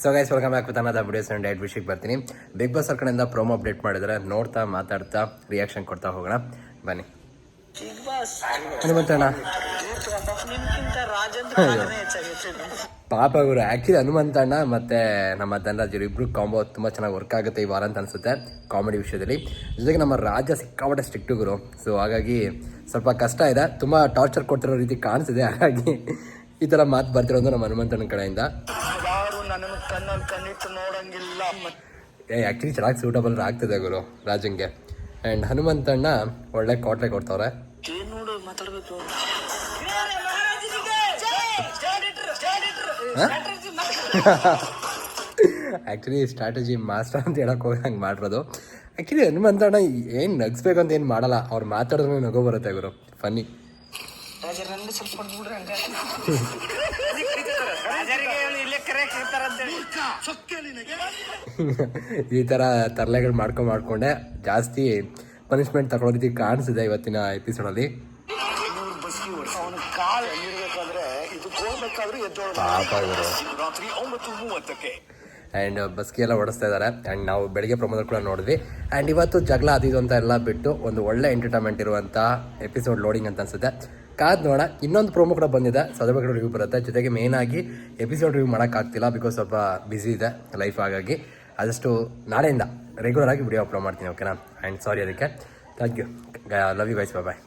So guys welcome back with ಅನ್ನದ videos and diet ವಿಷಯಕ್ಕೆ ಬರ್ತೀನಿ. ಬಿಗ್ ಬಾಸ್ ಅವ್ರ ಕಡೆಯಿಂದ ಪ್ರೋಮೋ ಅಪ್ಡೇಟ್ ಮಾಡಿದ್ರೆ ನೋಡ್ತಾ ಮಾತಾಡ್ತಾ ರಿಯಾಕ್ಷನ್ ಕೊಡ್ತಾ ಹೋಗೋಣ. ಬನ್ನಿ. ಹನುಮಂತಣ್ಣ ಪಾಪ ಇವರು ಆ್ಯಕ್ಚುಲಿ ಹನುಮಂತಣ್ಣ ಮತ್ತು ನಮ್ಮ ಧನರಾಜ್ ಇಬ್ರು ಕಾಂಬೋ ತುಂಬ ಚೆನ್ನಾಗಿ ವರ್ಕ್ ಆಗುತ್ತೆ ಈ ವಾರ ಅಂತ ಅನಿಸುತ್ತೆ ಕಾಮಿಡಿ ವಿಷಯದಲ್ಲಿ. ಜೊತೆಗೆ ನಮ್ಮ ರಾಜ ಸಿಕ್ಕಾಪಟ್ಟೆ ಸ್ಟ್ರಿಕ್ಟ್ ಗುರು. ಸೊ ಹಾಗಾಗಿ ಸ್ವಲ್ಪ ಕಷ್ಟ ಇದೆ. ತುಂಬ ಟಾರ್ಚರ್ ಕೊಡ್ತಿರೋ ರೀತಿ ಕಾಣಿಸಿದೆ ಹಾಗಾಗಿ ಈ ಥರ ಮಾತು ಬರ್ತಿರೋದು ನಮ್ಮ ಹನುಮಂತನ ಕಡೆಯಿಂದ. ನನ್ನನ್ನು ಕಣ್ಣಲ್ಲಿ ಕಣ್ಣಿಟ್ಟು ನೋಡಂಗಿಲ್ಲ. ಏ ಆ್ಯಕ್ಚುಲಿ ಚೆನ್ನಾಗಿ ಸೂಟಬಲ್ ಆಗ್ತಿದೆ ಗುರು ರಾಜಂಗೆ. ಆ್ಯಂಡ್ ಹನುಮಂತಣ್ಣ ಒಳ್ಳೆ ಕಾಟ್ಲೆ ಕೊಡ್ತವ್ರೆ. ಏನು ನೋಡು ಮಾತಾಡ್ಬೇಕು. ಆ್ಯಕ್ಚುಲಿ ಸ್ಟ್ರಾಟಜಿ ಮಾಸ್ಟರ್ ಅಂತ ಹೇಳಕ್ ಹೋಗಿ ಹಂಗೆ ಮಾಡಿರೋದು. ಆ್ಯಕ್ಚುಲಿ ಹನುಮಂತಣ್ಣ ಏನು ನಗ್ಸ್ಬೇಕು ಅಂತ ಏನು ಮಾಡಲ್ಲ. ಅವ್ರು ಮಾತಾಡಿದ್ರೆ ನಗು ಬರುತ್ತೆ ಗುರು ಫನ್ನಿ ಈ ಥರ ತರಲೆಗಳು ಮಾಡ್ಕೊಂಡು ಮಾಡ್ಕೊಂಡೆ. ಜಾಸ್ತಿ ಪನಿಷ್ಮೆಂಟ್ ತಗೊಳ್ಳೋ ರೀತಿ ಕಾಣಿಸಿದೆ ಇವತ್ತಿನ ಎಪಿಸೋಡಲ್ಲಿ ಆ್ಯಂಡ್ ಬಸ್ಕಿ ಎಲ್ಲ ಓಡಿಸ್ತಾ ಇದ್ದಾರೆ ಆ್ಯಂಡ್ ನಾವು ಬೆಳಗ್ಗೆ ಪ್ರಮೋದ ಕೂಡ ನೋಡಿದ್ವಿ. ಆ್ಯಂಡ್ ಇವತ್ತು ಜಗಳ ಅದು ಇದು ಅಂತ ಎಲ್ಲ ಬಿಟ್ಟು ಒಂದು ಒಳ್ಳೆ ಎಂಟರ್ಟೈನ್ಮೆಂಟ್ ಇರುವಂಥ ಎಪಿಸೋಡ್ ಲೋಡಿಂಗ್ ಅಂತ ಅನ್ಸುತ್ತೆ. ಕಾದ್ ನೋಡ, ಇನ್ನೊಂದು ಪ್ರೋಮೋ ಕೂಡ ಬಂದಿದೆ. ಸದಭಾಗ ರಿವ್ಯೂ ಬರುತ್ತೆ. ಜೊತೆಗೆ ಮೇನ್ ಆಗಿ ಎಪಿಸೋಡ್ ರಿವ್ಯೂ ಮಾಡೋಕ್ಕಾಗ್ತಿಲ್ಲ ಬಿಕಾಸ್ ಸ್ವಲ್ಪ ಬ್ಯುಸಿ ಇದೆ ಲೈಫ್ ಹಾಗಾಗಿ. ಆದಷ್ಟು ನಾಳೆಯಿಂದ ರೆಗ್ಯುಲರ್ ಆಗಿ ವಿಡಿಯೋ ಅಪ್ಲೋಡ್ ಮಾಡ್ತೀನಿ ಓಕೆನಾ ಆ್ಯಂಡ್ ಸಾರಿ ಅದಕ್ಕೆ. Thank you love you guys bye